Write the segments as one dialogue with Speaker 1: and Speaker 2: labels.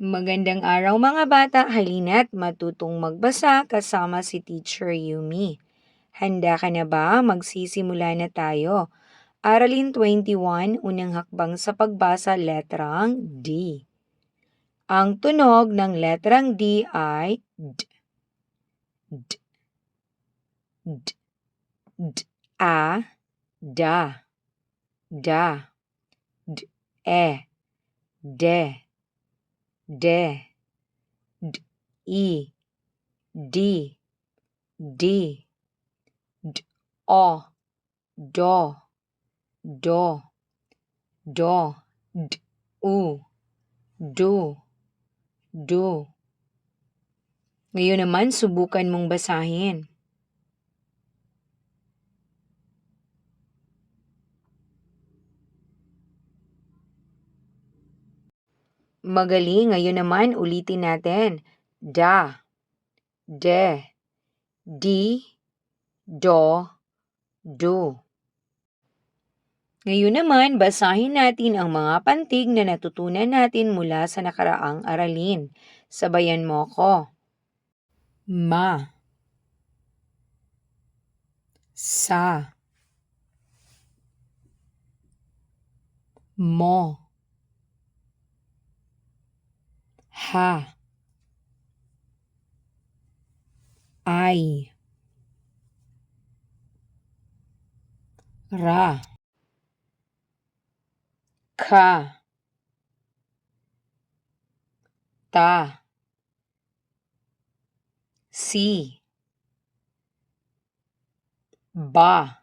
Speaker 1: Magandang araw mga bata, halina't matutong magbasa kasama si Teacher Yumi. Handa ka na ba? Magsisimula na tayo. Aralin 21, unang hakbang sa pagbasa, letrang D. Ang tunog ng letrang D ay D. D. D. D. A. Da. Da. D. E. De. De, d, i, di, di, d, o, do, do, do, d, u, du, du. Ngayon naman, subukan mong basahin. Magaling. Ngayon naman, ulitin natin. Da, de, di, do, do. Ngayon naman, basahin natin ang mga pantig na natutunan natin mula sa nakaraang aralin. Sabayan mo ko. Ma. Sa. Mo. Ha. Ay. Ra. Ka. Ta. Si. Ba.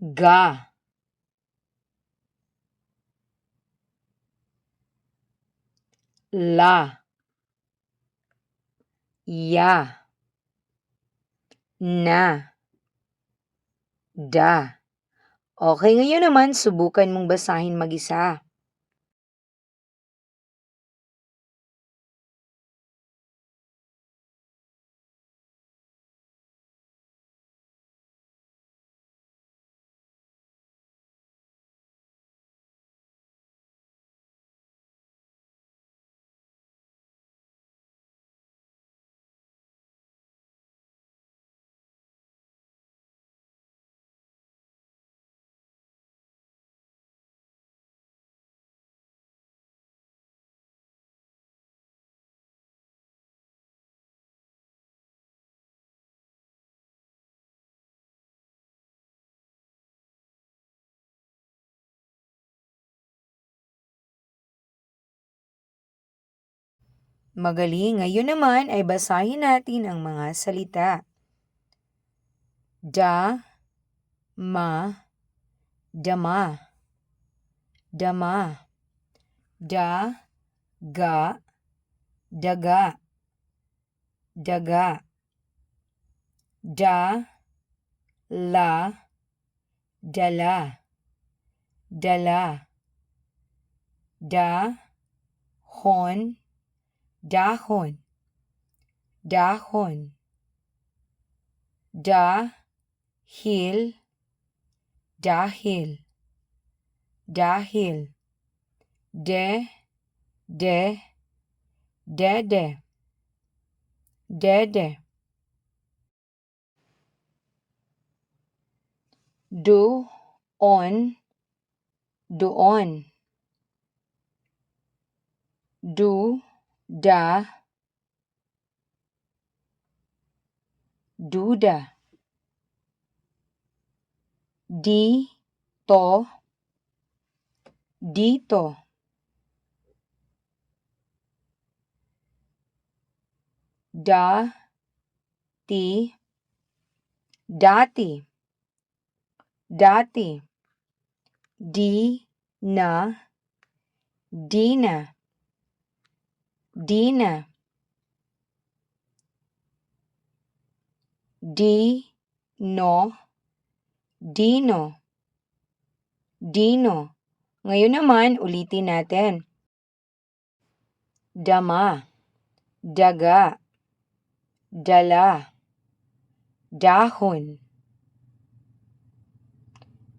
Speaker 1: Ga. La. Ya. Na. Da. Okay, ngayon naman subukan mong basahin mag-isa. Magaling. Ngayon naman ay basahin natin ang mga salita. Da, ma, dama, dama, da, ga, daga, daga, da, la, dala, dala, da, hon, dahon, dahon, da, hil, dahil, dahil, de, de, dede, dede, do, on, doon, do, da, duda, di, to, dito, da, ti, dati, dati, di, na, dina, dina, di, no, dino, dino. Ngayon naman, ulitin natin. Dama, daga, dala, dahon,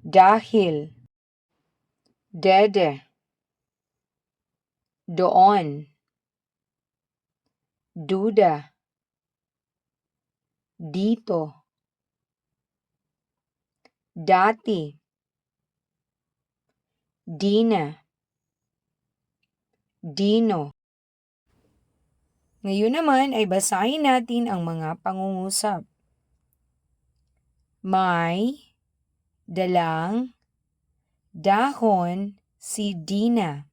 Speaker 1: dahil, dede, doon, duda, dito, dati, dina, dino. Ngayon naman ay basahin natin ang mga pangungusap. May dalang dahon si Dina.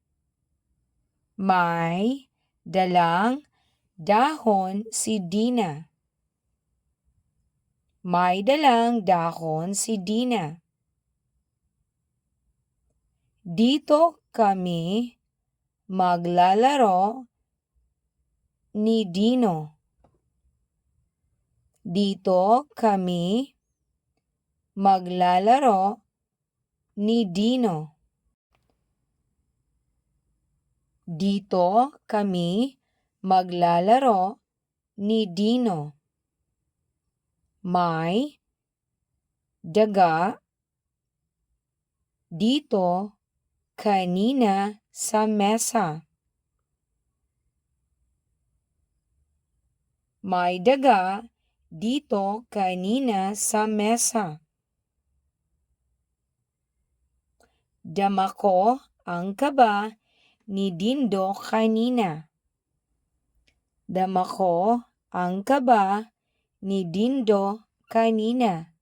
Speaker 1: May dalang dahon si Dina. May dalang dahon si Dina. Dito kami maglalaro ni Dino. Dito kami maglalaro ni Dino. Dito kami maglalaro ni Dino. May daga dito kanina sa mesa. May daga dito kanina sa mesa. Dama ko ang kaba ni Dindo kanina. Dama ko ang kaba ni Dindo kanina.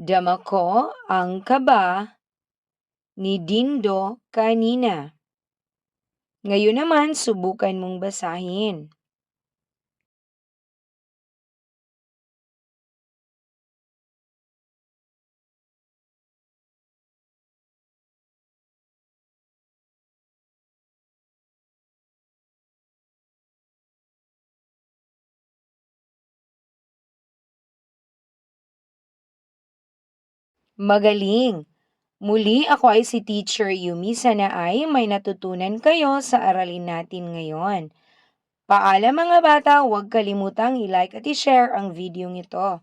Speaker 1: Dama ko ang kaba ni Dindo kanina. Ngayon naman, subukan mong basahin. Magaling! Muli ako ay si Teacher Yumi. Sana ay may natutunan kayo sa aralin natin ngayon. Paalam mga bata, huwag kalimutang i-like at i-share ang video ito.